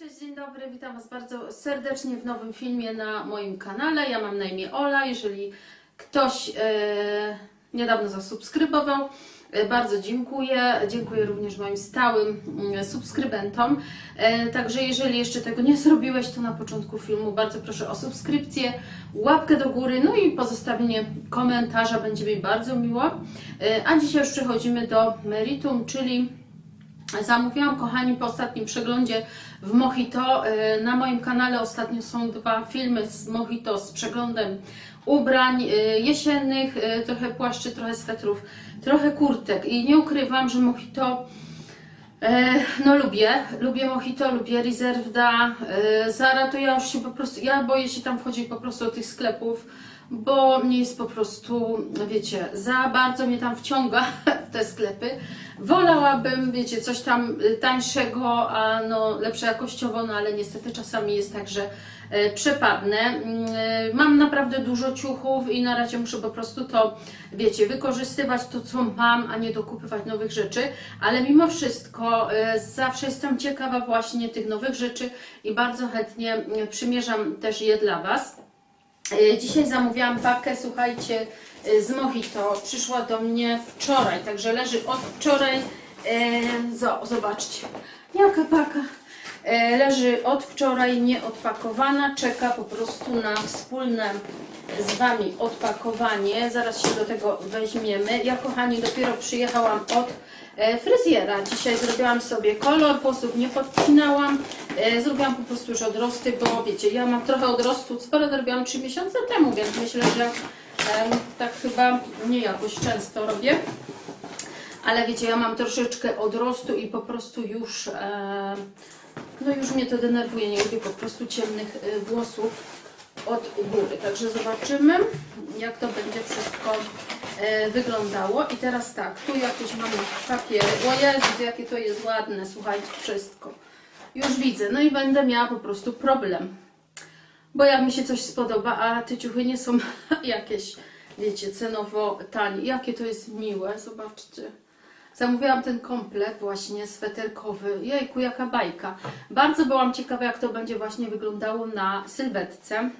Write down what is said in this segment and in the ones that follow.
Cześć, dzień dobry, witam Was bardzo serdecznie w nowym filmie na moim kanale. Ja mam na imię Ola. Jeżeli ktoś e, niedawno zasubskrybował, e, bardzo dziękuję. Dziękuję również moim stałym mm, subskrybentom. E, także jeżeli jeszcze tego nie zrobiłeś, to na początku filmu bardzo proszę o subskrypcję, łapkę do góry, no i pozostawienie komentarza, będzie mi bardzo miło. A dzisiaj już przechodzimy do meritum, czyli Zamówiłam, kochani, po ostatnim przeglądzie w Mojito. Y, Na moim kanale ostatnio są dwa filmy z Mojito z przeglądem ubrań y, jesiennych, y, trochę płaszczy, trochę swetrów, trochę kurtek. I nie ukrywam, że Mojito E, No lubię, lubię Mojito, lubię Reservda, e, Zara to ja już się po prostu, ja boję się tam wchodzić po prostu do tych sklepów, bo mnie jest po prostu, wiecie, za bardzo mnie tam wciąga w te sklepy. Wolałabym, wiecie, coś tam tańszego, a no lepsze jakościowo, no ale niestety czasami jest tak, że e, przepadnę. Mm, e, Mam naprawdę dużo ciuchów i na razie muszę po prostu to, wiecie, wykorzystywać to, co mam, a nie dokupywać nowych rzeczy, ale mimo wszystko e, zawsze jestem ciekawa właśnie tych nowych rzeczy i bardzo chętnie przymierzam też je dla Was. E, Dzisiaj zamówiłam pakę, słuchajcie, e, z Mojito. Przyszła do mnie wczoraj, także leży od wczoraj. Zo- zobaczcie, jaka paka. E, leży od wczoraj nieodpakowana, czeka po prostu na wspólne z Wami odpakowanie. Zaraz się do tego weźmiemy. Ja, kochani, dopiero przyjechałam od e, fryzjera. Dzisiaj zrobiłam sobie kolor, włosów nie podcinałam. E, Zrobiłam po prostu już odrosty, bo wiecie, ja mam trochę odrostu, sporo robiłam 3 miesiące temu, więc myślę, że tak chyba nie jakoś często robię. Ale wiecie, ja mam troszeczkę odrostu i po prostu już, no już mnie to denerwuje, nie lubię po prostu ciemnych e, włosów od góry. Także zobaczymy, jak to będzie wszystko e, wyglądało. I teraz tak, tu jakieś mamy papiery. O Jezu, jakie to jest ładne, słuchajcie, wszystko. Już widzę, no i będę miała po prostu problem. Bo jak mi się coś spodoba, a te ciuchy nie są jakieś, wiecie, cenowo tanie. Jakie to jest miłe, zobaczcie. Zamówiłam ten komplet właśnie sweterkowy. Jejku, jaka bajka. Bardzo byłam ciekawa, jak to będzie właśnie wyglądało na sylwetce.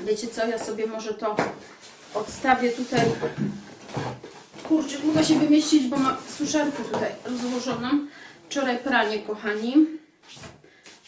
Wiecie co, ja sobie może to odstawię tutaj. Kurczę, mogę się wymieścić, bo mam suszarkę tutaj rozłożoną. Wczoraj pranie, kochani.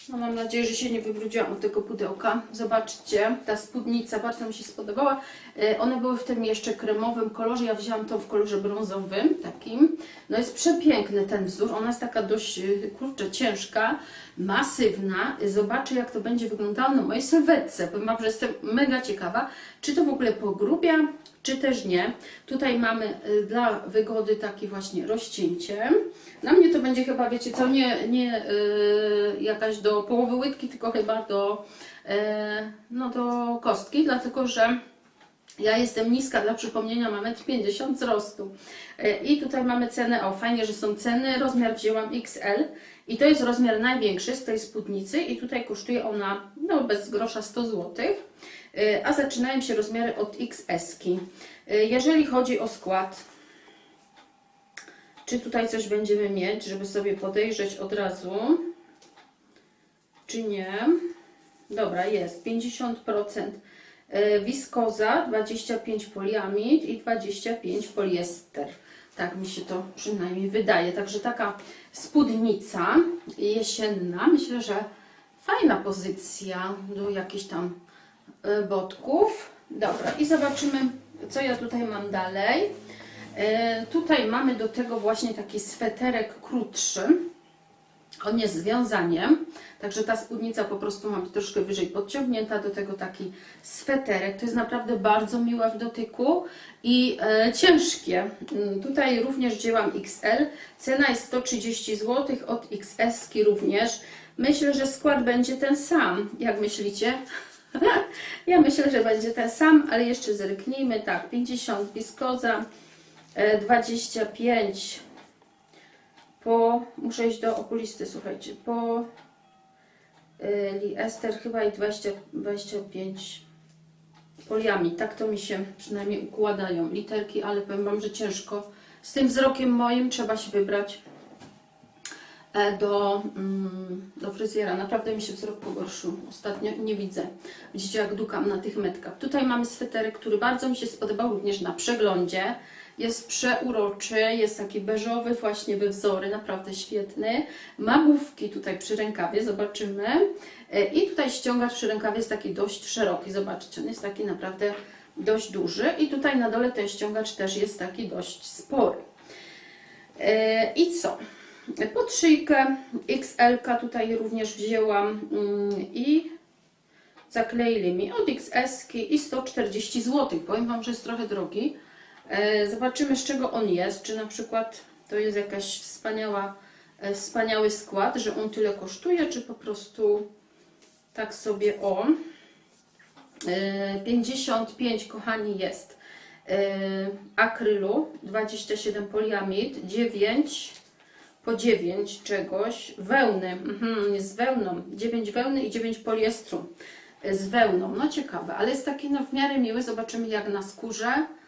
No mam nadzieję, że się nie wybrudziłam od tego pudełka. Zobaczcie, ta spódnica bardzo mi się spodobała. E, One były w tym jeszcze kremowym kolorze. Ja wzięłam tą w kolorze brązowym, takim. No jest przepiękny ten wzór. Ona jest taka dość, e, kurczę, ciężka, masywna. Zobaczę, jak to będzie wyglądało na mojej sylwetce. Powiem wam, że jestem mega ciekawa, czy to w ogóle pogrubia, czy też nie. Tutaj mamy y, dla wygody takie właśnie rozcięcie. Na mnie to będzie chyba, wiecie co, nie, nie y, jakaś do połowy łydki, tylko chyba do, y, no do kostki, dlatego że ja jestem niska, dla przypomnienia mam 1,50 m wzrostu. Y, I tutaj mamy cenę, o fajnie, że są ceny, rozmiar wzięłam XL i to jest rozmiar największy z tej spódnicy i tutaj kosztuje ona, no bez grosza 100 zł. A zaczynają się rozmiary od XS-ki. Y, Jeżeli chodzi o skład, czy tutaj coś będziemy mieć, żeby sobie podejrzeć od razu, czy nie? Dobra, jest 50% y, wiskoza, 25 poliamid i 25 poliester. Tak mi się to przynajmniej wydaje. Także taka spódnica jesienna, myślę, że fajna pozycja do jakichś tam y, botków. Dobra, i zobaczymy, co ja tutaj mam dalej. Y, Tutaj mamy do tego właśnie taki sweterek krótszy. On jest związaniem, także ta spódnica po prostu mam troszkę wyżej podciągnięta, do tego taki sweterek. To jest naprawdę bardzo miłe w dotyku i e, ciężkie. Mm, Tutaj również wzięłam XL. Cena jest 130 zł, od XS również. Myślę, że skład będzie ten sam. Jak myślicie? ja myślę, że będzie ten sam, ale jeszcze zerknijmy. Tak, 50 wiskoza, e, 25 po, muszę iść do okulisty, słuchajcie, po y, Ester chyba i 20, 25 poliami, tak to mi się przynajmniej układają literki, ale powiem Wam, że ciężko. Z tym wzrokiem moim trzeba się wybrać. e, do, mm, do fryzjera. Naprawdę mi się wzrok pogorszył. Ostatnio nie widzę. Widzicie, jak dukam na tych metkach. Tutaj mamy sweterek, który bardzo mi się spodobał również na przeglądzie. Jest przeuroczy, jest taki beżowy właśnie we wzory, naprawdę świetny. Ma główki tutaj przy rękawie, zobaczymy. E, I tutaj ściągacz przy rękawie jest taki dość szeroki, zobaczcie, on jest taki naprawdę dość duży. I tutaj na dole ten ściągacz też jest taki dość spory. E, I co? Pod szyjkę XL tutaj również wzięłam mm, i zakleili mi od XS i 140 zł. Powiem Wam, że jest trochę drogi. E, Zobaczymy z czego on jest. Czy na przykład to jest jakaś wspaniała, e, wspaniały skład, że on tyle kosztuje, czy po prostu tak sobie o. E, 55 kochani jest. E, akrylu, 27 poliamid, 9 po 9 czegoś, wełny, mhm, z wełną, 9 wełny i 9 poliestru e, z wełną, no ciekawe, ale jest taki no w miarę miły, zobaczymy jak na skórze, E,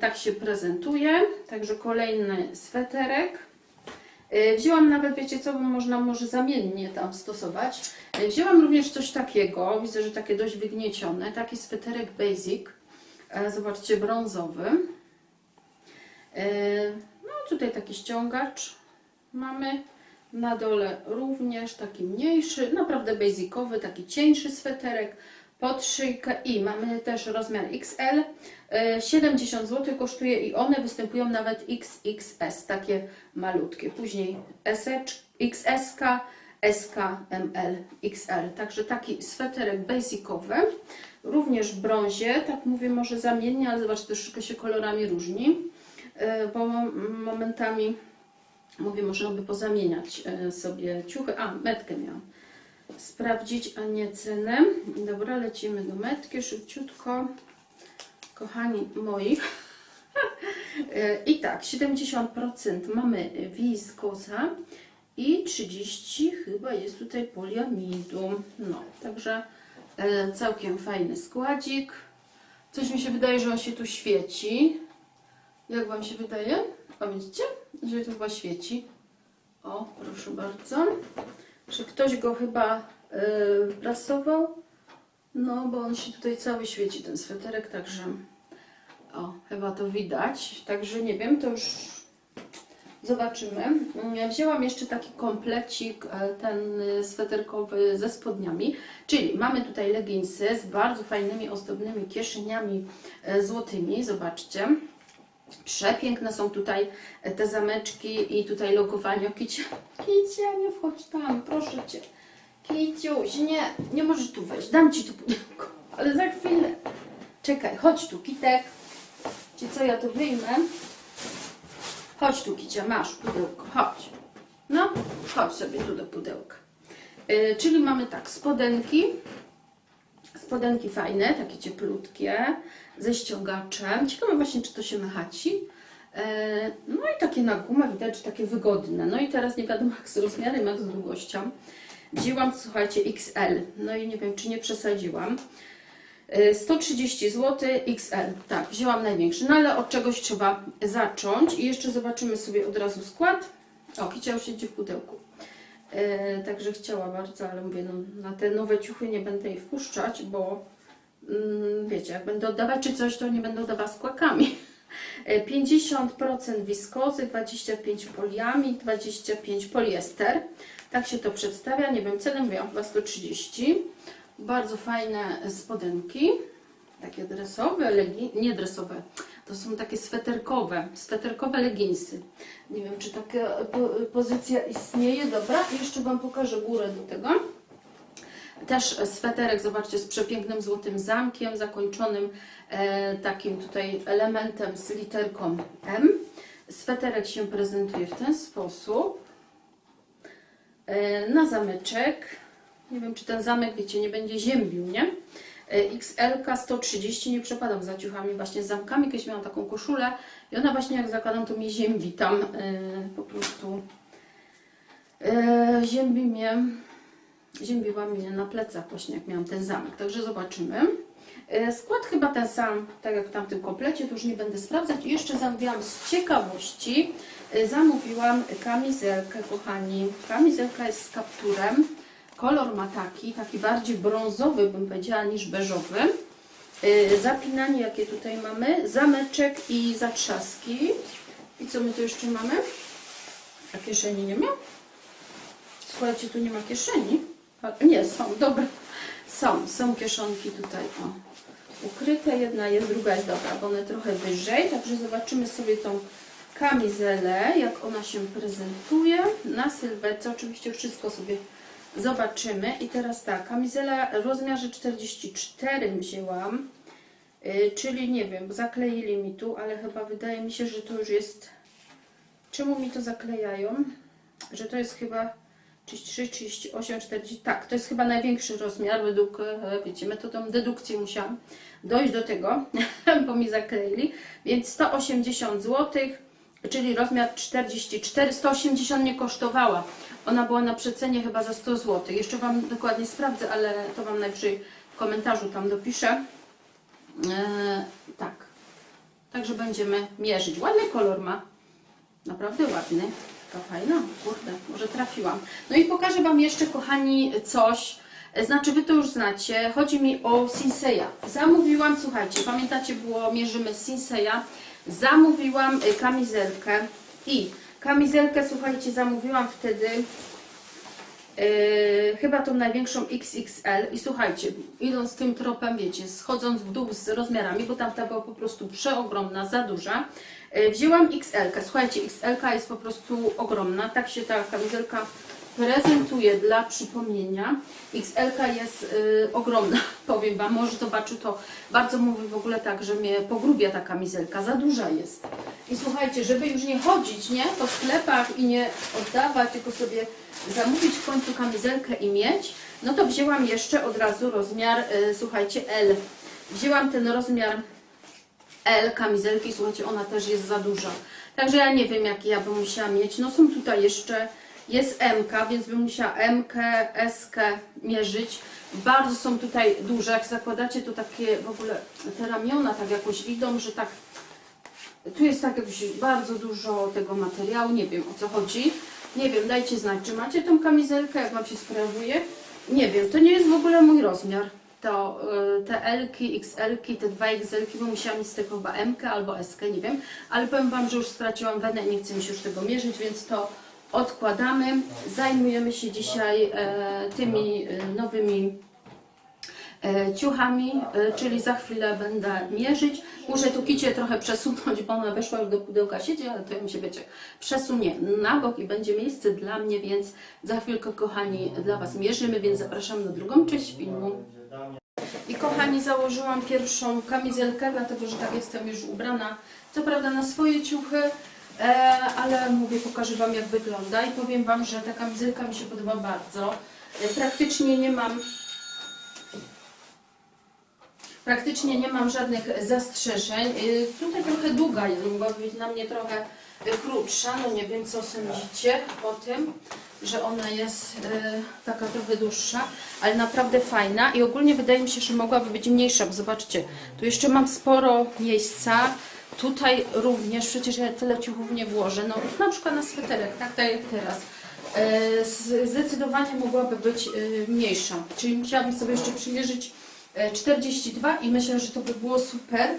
tak się prezentuje, także kolejny sweterek. E, Wzięłam nawet, wiecie co, bo można może zamiennie tam stosować. E, Wzięłam również coś takiego, widzę, że takie dość wygniecione, taki sweterek basic, E, zobaczcie, brązowy. E, No tutaj taki ściągacz mamy. Na dole również taki mniejszy, naprawdę basicowy, taki cieńszy sweterek pod szyjkę i mamy też rozmiar XL. E, 70 zł kosztuje i one występują nawet XXS, takie malutkie. Później XS, SK, ML, XL. Także taki sweterek basicowy. Również w brązie, tak mówię może zamiennie, ale zobaczcie, troszeczkę się kolorami różni, e, bo momentami mówię, można by pozamieniać e, sobie ciuchy. A, metkę miałam sprawdzić, a nie cenę. Dobra, lecimy do metki szybciutko. Kochani moi. I tak, 70% mamy wiskoza i 30 chyba jest tutaj poliamidu. No, także e, całkiem fajny składzik. Coś mi się wydaje, że on się tu świeci. Jak Wam się wydaje? A widzicie, że tu chyba świeci. O, proszę bardzo że ktoś go chyba y, prasował. No, bo on się tutaj cały świeci, ten sweterek, także o, chyba to widać. Także nie wiem, to już zobaczymy. Mm, Wzięłam jeszcze taki komplecik, e, ten y, sweterkowy ze spodniami, czyli mamy tutaj leginsy z bardzo fajnymi, ozdobnymi kieszeniami e, złotymi, zobaczcie. Przepiękne są tutaj te zameczki i tutaj logowanie. Kicia, Kicia, nie wchodź tam, proszę Cię. Kiciuś, nie, nie możesz tu wejść, dam Ci tu pudełko, ale za chwilę. Czekaj, chodź tu, Kitek. Ci co, ja to wyjmę. Chodź tu, Kicia, masz pudełko, chodź. No, chodź sobie tu do pudełka. Yy, czyli mamy tak, spodenki, Spodenki fajne, takie cieplutkie, ze ściągaczem. Ciekawe właśnie, czy to się machaci. E, No i takie na gumę widać, że takie wygodne. No i teraz nie wiadomo jak z rozmiarem, jak z długością. Wzięłam, słuchajcie, XL. No i nie wiem, czy nie przesadziłam. E, 130 zł XL. Tak, wzięłam największy. No ale od czegoś trzeba zacząć. I jeszcze zobaczymy sobie od razu skład. O, już siedzi w pudełku. E, także chciała bardzo, ale mówię, no, na te nowe ciuchy nie będę jej wpuszczać, bo wiecie, jak będę oddawać czy coś, to nie będę oddawała z kłakami. E, 50% wiskozy, 25 poliamid, 25 poliester. Tak się to przedstawia. Nie wiem, cenę mówiłam chyba 130. Bardzo fajne spodenki. Takie dresowe, nie dresowe, to są takie sweterkowe, sweterkowe leginsy. Nie wiem, czy taka po, pozycja istnieje. Dobra, jeszcze Wam pokażę górę do tego. Też sweterek, zobaczcie, z przepięknym złotym zamkiem, zakończonym e, takim tutaj elementem z literką M. Sweterek się prezentuje w ten sposób. E, na zamyczek. Nie wiem, czy ten zamek, wiecie, nie będzie ziębił, nie? E, XL 130, nie przepadam za ciuchami właśnie z zamkami. Kiedyś miałam taką koszulę i ona właśnie jak zakładam, to mi ziębi tam e, po prostu. E, ziębi mnie, ziębiła mnie na plecach właśnie jak miałam ten zamek. Także zobaczymy. E, Skład chyba ten sam, tak jak w tamtym komplecie, to już nie będę sprawdzać. I jeszcze zamówiłam z ciekawości y, zamówiłam kamizelkę, kochani. Kamizelka jest z kapturem. Kolor ma taki, taki bardziej brązowy, bym powiedziała, niż beżowy. Y, Zapinanie, jakie tutaj mamy, zameczek i zatrzaski. I co my tu jeszcze mamy? A kieszeni nie ma? Słuchajcie, tu nie ma kieszeni. Nie, są, dobra. Są, są kieszonki tutaj, o. Ukryte, jedna jest, druga jest dobra, bo one trochę wyżej. Także zobaczymy sobie tą kamizelę, jak ona się prezentuje na sylwetce. Oczywiście wszystko sobie zobaczymy. I teraz tak, kamizela rozmiarze 44 wzięłam. Yy, czyli nie wiem, zakleili mi tu, ale chyba wydaje mi się, że to już jest. Czemu mi to zaklejają? Że to jest chyba 33, 38, 40. Tak, to jest chyba największy rozmiar według, e, wiecie, metodą dedukcji musiałam dojść do tego, bo mi zakleili. Więc 180 zł, czyli rozmiar 44. 180 nie kosztowała. Ona była na przecenie chyba za 100 zł. Jeszcze Wam dokładnie sprawdzę, ale to Wam najwyżej w komentarzu tam dopiszę. Eee, tak. Także będziemy mierzyć. Ładny kolor ma. Naprawdę ładny. Taka fajna. Kurde, może trafiłam. No i pokażę Wam jeszcze, kochani, coś. Znaczy, Wy to już znacie. Chodzi mi o Sinseya. Zamówiłam, słuchajcie, pamiętacie, było mierzymy Sinseya. Zamówiłam y, kamizelkę i kamizelkę, słuchajcie, zamówiłam wtedy Yy, chyba tą największą XXL i słuchajcie, idąc tym tropem, wiecie, schodząc w dół z rozmiarami, bo tamta była po prostu przeogromna, za duża, wzięłam XL. -kę. Słuchajcie, XL jest po prostu ogromna, tak się ta kamizelka prezentuje dla przypomnienia. XL jest yy, ogromna, powiem Wam, może zobaczył to, bardzo mówi w ogóle tak, że mnie pogrubia ta kamizelka, za duża jest. I słuchajcie, żeby już nie chodzić, nie, po sklepach i nie oddawać, tylko sobie zamówić w końcu kamizelkę i mieć, no to wzięłam jeszcze od razu rozmiar, y, słuchajcie, L. Wzięłam ten rozmiar L kamizelki, słuchajcie, ona też jest za duża. Także ja nie wiem, jakie ja bym musiała mieć. No są tutaj jeszcze, jest MK, więc bym musiała MK, SK mierzyć. Bardzo są tutaj duże, jak zakładacie, to takie w ogóle te ramiona tak jakoś idą, że tak tu jest tak jakoś bardzo dużo tego materiału, nie wiem o co chodzi. Nie wiem, dajcie znać, czy macie tą kamizelkę, jak Wam się sprawuje. Nie wiem, to nie jest w ogóle mój rozmiar. To y, te L-ki, XL-ki, te 2XL-ki, bo musiałam mieć z tego chyba M albo S, nie wiem. Ale powiem Wam, że już straciłam wenę i nie chcę mi się już tego mierzyć, więc to odkładamy. Zajmujemy się dzisiaj e, tymi e, nowymi e, ciuchami, czyli za chwilę będę mierzyć. Muszę tu kicie trochę przesunąć, bo ona weszła już do pudełka siedzi, ale to ją się wiecie, przesunie na bok i będzie miejsce dla mnie, więc za chwilkę kochani dla Was mierzymy, więc zapraszam na drugą część filmu. I kochani, założyłam pierwszą kamizelkę, dlatego że tak jestem już ubrana, co prawda na swoje ciuchy, e, ale mówię, pokażę Wam jak wygląda i powiem Wam, że ta kamizelka mi się podoba bardzo. E, praktycznie nie mam Praktycznie nie mam żadnych zastrzeżeń. Y, Tutaj trochę długa jest, mogła być na mnie trochę y, krótsza. No nie wiem, co sądzicie o tym, że ona jest y, taka trochę dłuższa, ale naprawdę fajna i ogólnie wydaje mi się, że mogłaby być mniejsza, bo zobaczcie, tu jeszcze mam sporo miejsca. Tutaj również, przecież ja tyle ciuchów nie włożę, no na przykład na sweterek, tak, tak jak teraz. Zdecydowanie mogłaby być mniejsza, czyli musiałabym sobie jeszcze przymierzyć 42 i myślę, że to by było super.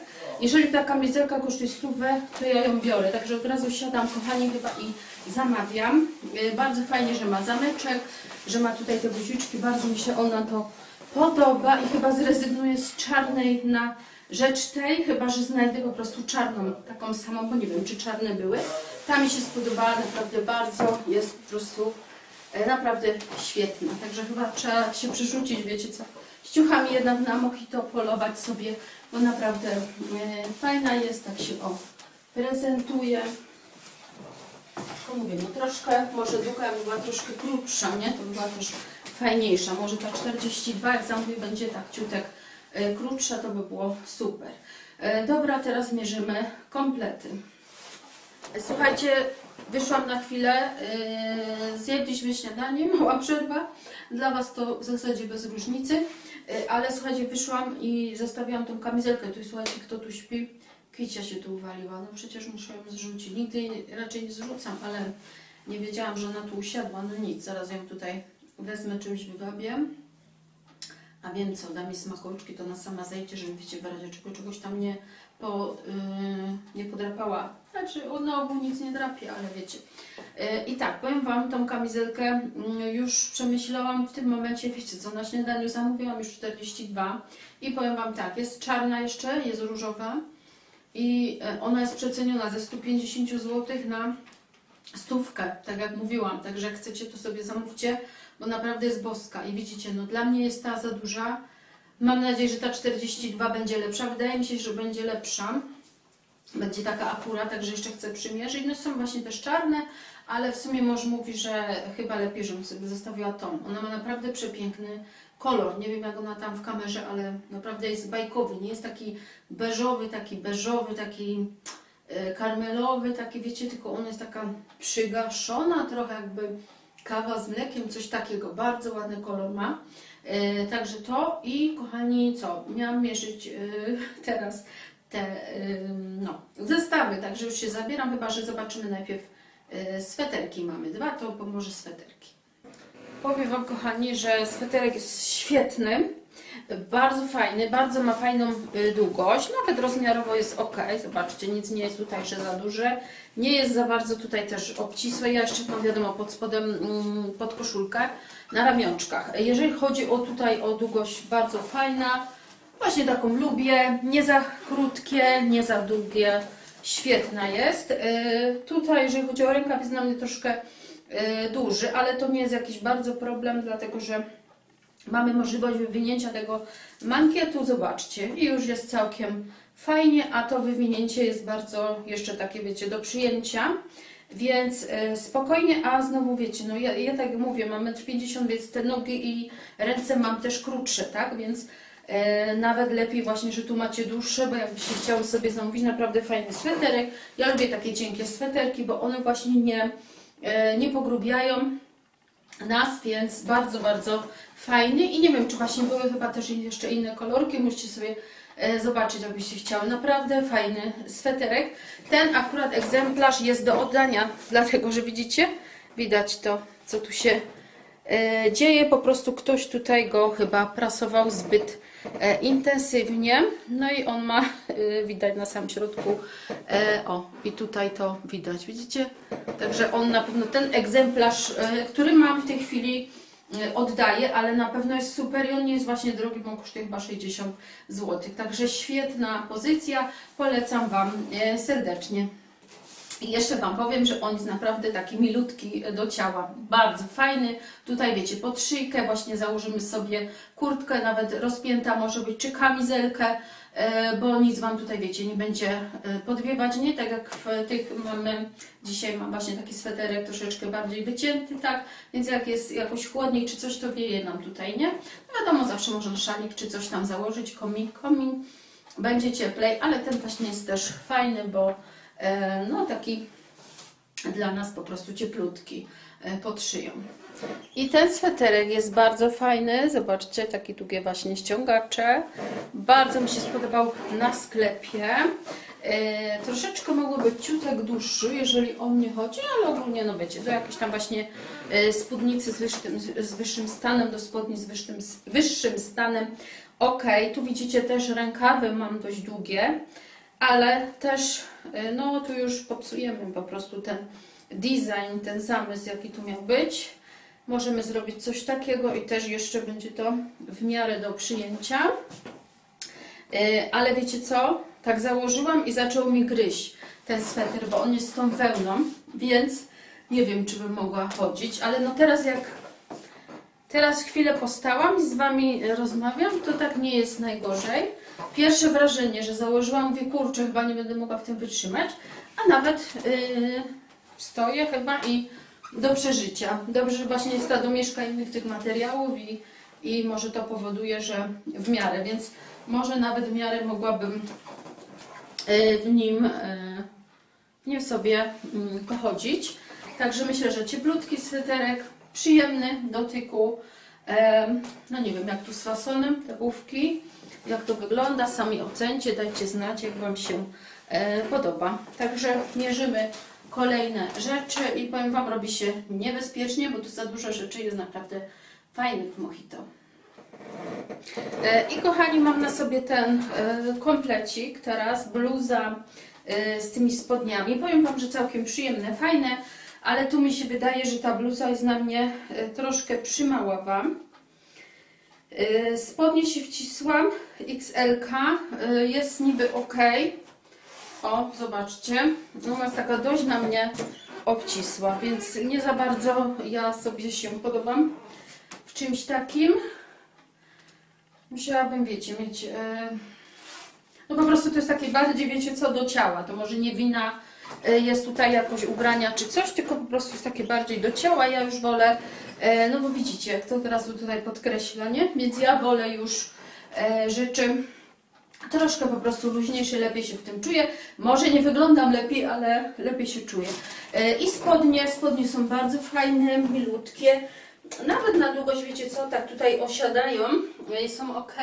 Jeżeli ta kamizelka kosztuje stówę, to ja ją biorę. Także od razu siadam, kochani, chyba i zamawiam. E, Bardzo fajnie, że ma zameczek, że ma tutaj te guziczki. Bardzo mi się ona to podoba i chyba zrezygnuję z czarnej na rzecz tej, chyba że znajdę po prostu czarną, taką samą, bo nie wiem, czy czarne były. Ta mi się spodobała naprawdę bardzo, jest po prostu e, naprawdę świetna. Także chyba trzeba się przerzucić, wiecie co, z ciuchami jednak na mojito polować sobie, bo naprawdę e, fajna jest, tak się o prezentuje. Tylko mówię, no troszkę, może długa jakby była troszkę krótsza, nie? To by była też fajniejsza. Może ta 42, jak zamówię, będzie tak ciutek e, krótsza, to by było super. E, Dobra, teraz mierzymy komplety. E, Słuchajcie, wyszłam na chwilę, e, zjedliśmy śniadanie, mała przerwa. Dla Was to w zasadzie bez różnicy, E, ale słuchajcie, wyszłam i zostawiłam tą kamizelkę. Tu słuchajcie, kto tu śpi? Kicia się tu uwaliła, no przecież muszę ją zrzucić. Nigdy raczej nie zrzucam, ale nie wiedziałam, że ona tu usiadła. No nic, zaraz ją tutaj wezmę czymś wywabię. A wiem co, da mi smakołyczki, to ona sama zejdzie, żeby wiecie, w razie czego czegoś tam nie, po, yy, nie podrapała. Znaczy, na ogół nic nie drapie, ale wiecie. Yy, I tak, powiem Wam, tą kamizelkę yy, już przemyślałam w tym momencie, wiecie co, na śniadaniu zamówiłam już 42 i powiem Wam tak, jest czarna jeszcze, jest różowa i e, ona jest przeceniona ze 150 zł na stówkę, tak jak mówiłam, także jak chcecie to sobie zamówcie, bo naprawdę jest boska. I widzicie, no dla mnie jest ta za duża, mam nadzieję, że ta 42 będzie lepsza, wydaje mi się, że będzie lepsza, będzie taka akurat, także jeszcze chcę przymierzyć, no są właśnie też czarne, ale w sumie mąż mówi, że chyba lepiej, żebym sobie zostawiła tą, ona ma naprawdę przepiękny kolor, nie wiem jak ona tam w kamerze, ale naprawdę jest bajkowy, nie jest taki beżowy, taki beżowy, taki e, karmelowy, taki wiecie, tylko ona jest taka przygaszona, trochę jakby kawa z mlekiem, coś takiego, bardzo ładny kolor ma. E, także to i kochani, co, miałam mierzyć e, teraz te e, no, zestawy, także już się zabieram, chyba że zobaczymy najpierw sweterki mamy. Dwa, to pomoże sweterki. Powiem Wam, kochani, że sweterek jest świetny, bardzo fajny, bardzo ma fajną y, długość, nawet rozmiarowo jest ok. Zobaczcie, nic nie jest tutaj, że za duże. Nie jest za bardzo tutaj też obcisłe. Ja jeszcze mam, wiadomo, pod spodem, mm, pod koszulkę, na ramionczkach. Jeżeli chodzi o tutaj o długość, bardzo fajna. Właśnie taką lubię. Nie za krótkie, nie za długie. Świetna jest. Y, Tutaj, jeżeli chodzi o rękaw, jest na mnie troszkę y, duży, ale to nie jest jakiś bardzo problem, dlatego że mamy możliwość wywinięcia tego mankietu, zobaczcie, i już jest całkiem fajnie, a to wywinięcie jest bardzo jeszcze takie, wiecie, do przyjęcia, więc e, spokojnie, a znowu wiecie, no ja, ja tak mówię, mam 1,50 m, więc te nogi i ręce mam też krótsze, tak, więc e, nawet lepiej właśnie, że tu macie dłuższe, bo jakbyście chciały sobie zamówić naprawdę fajny sweterek, ja lubię takie cienkie sweterki, bo one właśnie nie, e, nie pogrubiają, nas, więc bardzo, bardzo fajny i nie wiem, czy właśnie były chyba też jeszcze inne kolorki, musicie sobie e, zobaczyć, jakbyście chciały. Naprawdę fajny sweterek. Ten akurat egzemplarz jest do oddania, dlatego, że widzicie, widać to, co tu się e, dzieje. Po prostu ktoś tutaj go chyba prasował zbyt e, intensywnie. No i on ma, widać na samym środku, o i tutaj to widać, widzicie? Także on na pewno, ten egzemplarz, który mam w tej chwili, e, oddaję, ale na pewno jest super i on nie jest właśnie drogi, bo on kosztuje chyba 60 zł. Także świetna pozycja, polecam Wam e, serdecznie. I jeszcze Wam powiem, że on jest naprawdę taki milutki do ciała, bardzo fajny. Tutaj wiecie, pod szyjkę właśnie założymy sobie kurtkę, nawet rozpięta może być, czy kamizelkę, bo nic Wam tutaj wiecie, nie będzie e, podwiewać, nie tak jak w tych mamy, dzisiaj mam właśnie taki sweterek troszeczkę bardziej wycięty, tak, więc jak jest jakoś chłodniej czy coś, to wieje nam tutaj, nie? No wiadomo, zawsze można szalik czy coś tam założyć, komin, komin, będzie cieplej, ale ten właśnie jest też fajny, bo e, no taki dla nas po prostu cieplutki e, pod szyją. I ten sweterek jest bardzo fajny. Zobaczcie, takie długie właśnie ściągacze. Bardzo mi się spodobał na sklepie. E, troszeczkę mogło być ciutek dłuższy, jeżeli o mnie chodzi, ale ogólnie, no wiecie, do jakiejś tam właśnie e, spódnicy z wyższym, z wyższym stanem, do spodni z wyższym, z wyższym stanem. Ok, tu widzicie też rękawy mam dość długie, ale też, e, no tu już popsujemy po prostu ten design, ten zamysł, jaki tu miał być. Możemy zrobić coś takiego i też jeszcze będzie to w miarę do przyjęcia. E, Ale wiecie co? Tak założyłam i zaczął mi gryźć ten sweter, bo on jest z tą wełną, więc nie wiem, czy bym mogła chodzić, ale no teraz jak teraz chwilę postałam i z Wami rozmawiam, to tak nie jest najgorzej. Pierwsze wrażenie, że założyłam, mówię, chyba nie będę mogła w tym wytrzymać, a nawet yy, stoję chyba i do przeżycia. Dobrze, że właśnie jest ta domieszka innych tych materiałów i, i może to powoduje, że w miarę, więc może nawet w miarę mogłabym e, w nim nim sobie mm, pochodzić. Także myślę, że cieplutki sweterek, przyjemny dotyku. No nie wiem, jak tu z fasonem te główki. jak to wygląda. Sami ocencie, dajcie znać, jak Wam się e, podoba. Także mierzymy kolejne rzeczy i powiem Wam, robi się niebezpiecznie, bo tu za dużo rzeczy jest naprawdę fajnych w mojito. E, I kochani, mam na sobie ten e, komplecik teraz, bluza z tymi spodniami. Powiem Wam, że całkiem przyjemne, fajne, ale tu mi się wydaje, że ta bluza jest na mnie e, troszkę przymała Wam. E, Spodnie się wcisłam, XLK, e, jest niby ok. O, zobaczcie, ona jest taka dość na mnie obcisła, więc nie za bardzo ja sobie się podobam w czymś takim. Musiałabym, wiecie, mieć. No po prostu to jest takie bardziej, wiecie, co do ciała. To może nie wina jest tutaj jakoś ubrania czy coś, tylko po prostu jest takie bardziej do ciała. Ja już wolę, e, no bo widzicie, jak to od razu tutaj podkreśla, nie? Więc ja wolę już e, rzeczy troszkę po prostu luźniejsze, lepiej się w tym czuję. Może nie wyglądam lepiej, ale lepiej się czuję. E, I spodnie, spodnie są bardzo fajne, milutkie. Nawet na długość, wiecie co, tak tutaj osiadają i są ok.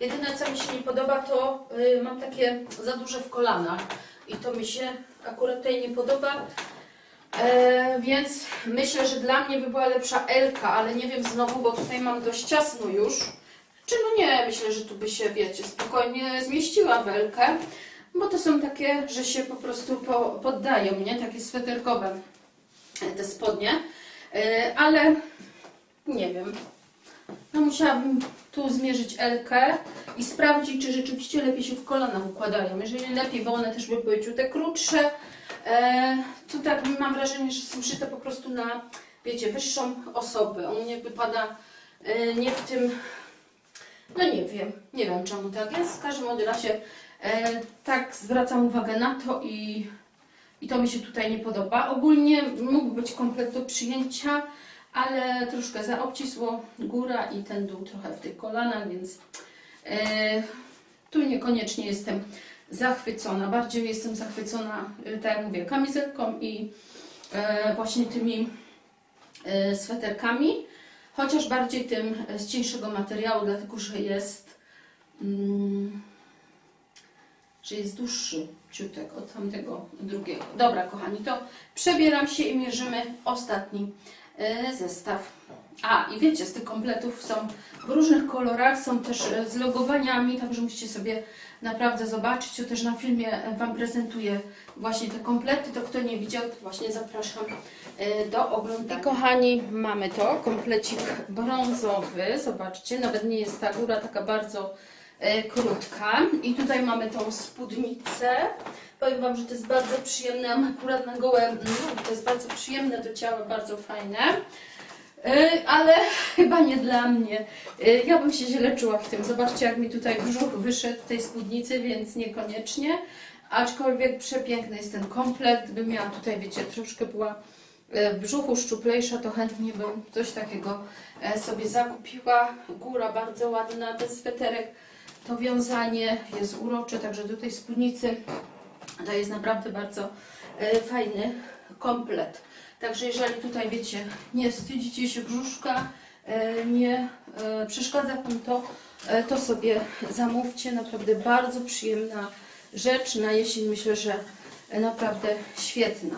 Jedyne co mi się nie podoba, to y, mam takie za duże w kolanach i to mi się akurat tutaj nie podoba. E, więc myślę, że dla mnie by była lepsza Elka, ale nie wiem znowu, bo tutaj mam dość ciasno już. Czy no nie, myślę, że tu by się, wiecie, spokojnie zmieściła w Elkę, bo to są takie, że się po prostu po, poddają, nie? Takie sweterkowe e, te spodnie. E, ale nie wiem. No musiałabym tu zmierzyć Elkę i sprawdzić, czy rzeczywiście lepiej się w kolanach układają. Jeżeli lepiej, bo one też by były ciute krótsze, e, to tak mam wrażenie, że są szyte po prostu na, wiecie, wyższą osobę. U mnie wypada e, nie w tym, no nie wiem, nie wiem czemu tak jest. W każdym razie e, tak zwracam uwagę na to i, i to mi się tutaj nie podoba. Ogólnie mógł być komplet do przyjęcia, ale troszkę za obcisło góra i ten dół trochę w tych kolanach, więc e, tu niekoniecznie jestem zachwycona. Bardziej jestem zachwycona, e, tak jak mówię, kamizelką i e, właśnie tymi sweterkami, chociaż bardziej tym z cieńszego materiału, dlatego że jest mm, że jest dłuższy ciutek od tamtego drugiego. Dobra, kochani, to przebieram się i mierzymy ostatni zestaw. A, i wiecie, z tych kompletów są w różnych kolorach, są też e, z logowaniami, także musicie sobie naprawdę zobaczyć. Ja też na filmie e, Wam prezentuję właśnie te komplety. To kto nie widział, to właśnie zapraszam e, do oglądania. I kochani, mamy to, komplecik brązowy. Zobaczcie, nawet nie jest ta góra taka bardzo e, krótka. I tutaj mamy tą spódnicę. Powiem Wam, że to jest bardzo przyjemne, akurat na gołe no, to jest bardzo przyjemne do ciała, bardzo fajne. E, Ale chyba nie dla mnie. E, Ja bym się źle czuła w tym. Zobaczcie, jak mi tutaj brzuch wyszedł tej spódnicy, więc niekoniecznie. Aczkolwiek przepiękny jest ten komplet. Gdybym miała tutaj, wiecie, troszkę była e, w brzuchu szczuplejsza, to chętnie bym coś takiego e, sobie zakupiła. Góra bardzo ładna, ten sweterek, to wiązanie jest urocze, także do tej spódnicy to jest naprawdę bardzo e, fajny komplet. Także jeżeli tutaj wiecie, nie wstydzicie się brzuszka, e, nie e, przeszkadza Wam to, to sobie zamówcie. Naprawdę bardzo przyjemna rzecz na jesień. Myślę, że naprawdę świetna.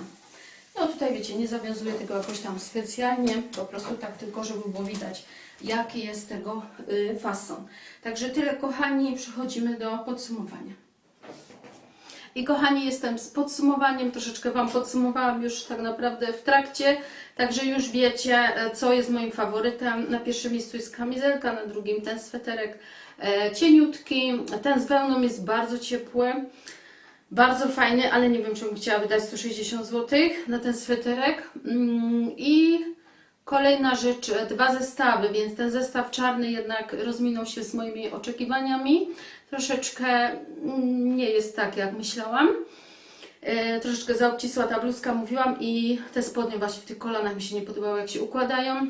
No tutaj wiecie, nie zawiązuję tego jakoś tam specjalnie, po prostu tak tylko, żeby było widać, jaki jest tego y, fason. Także tyle kochani, przechodzimy do podsumowania. I kochani, jestem z podsumowaniem, troszeczkę Wam podsumowałam już tak naprawdę w trakcie, także już wiecie, e, co jest moim faworytem. Na pierwszym miejscu jest kamizelka, na drugim ten sweterek e, cieniutki, ten z wełną jest bardzo ciepły. Bardzo fajny, ale nie wiem, bym chciała wydać 160 zł na ten sweterek. Mm, I kolejna rzecz, e, dwa zestawy, więc ten zestaw czarny jednak rozminął się z moimi oczekiwaniami. Troszeczkę mm, nie jest tak, jak myślałam. E, troszeczkę zaobcisła ta bluzka, mówiłam, i te spodnie właśnie w tych kolanach mi się nie podobały, jak się układają.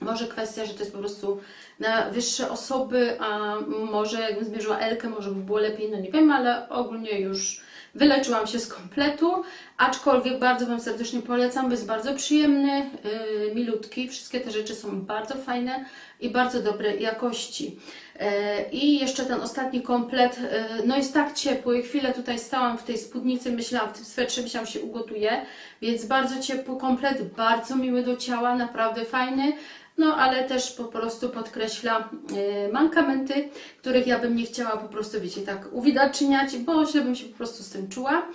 Może kwestia, że to jest po prostu na wyższe osoby, a może jakbym zmierzyła Elkę, może by było lepiej, no nie wiem, ale ogólnie już wyleczyłam się z kompletu, aczkolwiek bardzo Wam serdecznie polecam, bo jest bardzo przyjemny, yy, milutki, wszystkie te rzeczy są bardzo fajne i bardzo dobrej jakości. Yy, I jeszcze ten ostatni komplet, yy, no jest tak ciepły, chwilę tutaj stałam w tej spódnicy, myślałam, w tym swetrze myślałam się ugotuje, więc bardzo ciepły komplet, bardzo miły do ciała, naprawdę fajny. No, ale też po prostu podkreśla e, mankamenty, których ja bym nie chciała po prostu, wiecie, tak uwidaczniać, bo źle bym się po prostu z tym czuła.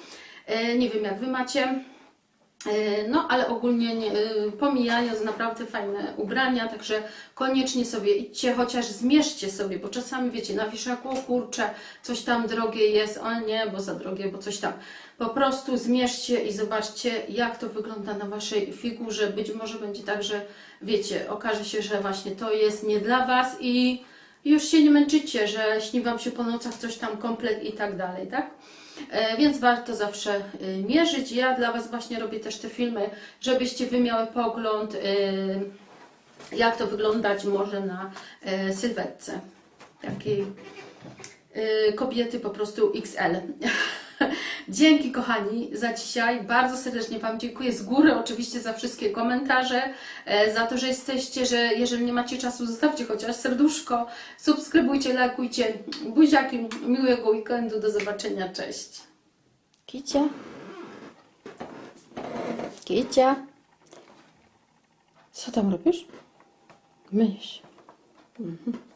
E, nie wiem, jak Wy macie. E, No, ale ogólnie nie, e, pomijając naprawdę fajne ubrania, także koniecznie sobie idźcie, chociaż zmierzcie sobie, bo czasami wiecie, na wiszaku, kurczę, coś tam drogie jest, o nie, bo za drogie, bo coś tam. Po prostu zmierzcie i zobaczcie, jak to wygląda na Waszej figurze. Być może będzie tak, że wiecie, okaże się, że właśnie to jest nie dla Was i już się nie męczycie, że śni Wam się po nocach coś tam komplet i tak dalej, tak? E, Więc warto zawsze e, mierzyć. Ja dla Was właśnie robię też te filmy, żebyście Wy miały pogląd, e, jak to wyglądać może na sylwetce takiej kobiety po prostu XL. Dzięki kochani za dzisiaj. Bardzo serdecznie Wam dziękuję z góry oczywiście za wszystkie komentarze, e, za to, że jesteście, że jeżeli nie macie czasu, zostawcie chociaż serduszko, subskrybujcie, lajkujcie. Buziaki, miłego weekendu, do zobaczenia, cześć. Kicia. Kicia. Co tam robisz? Myjesz. Mhm.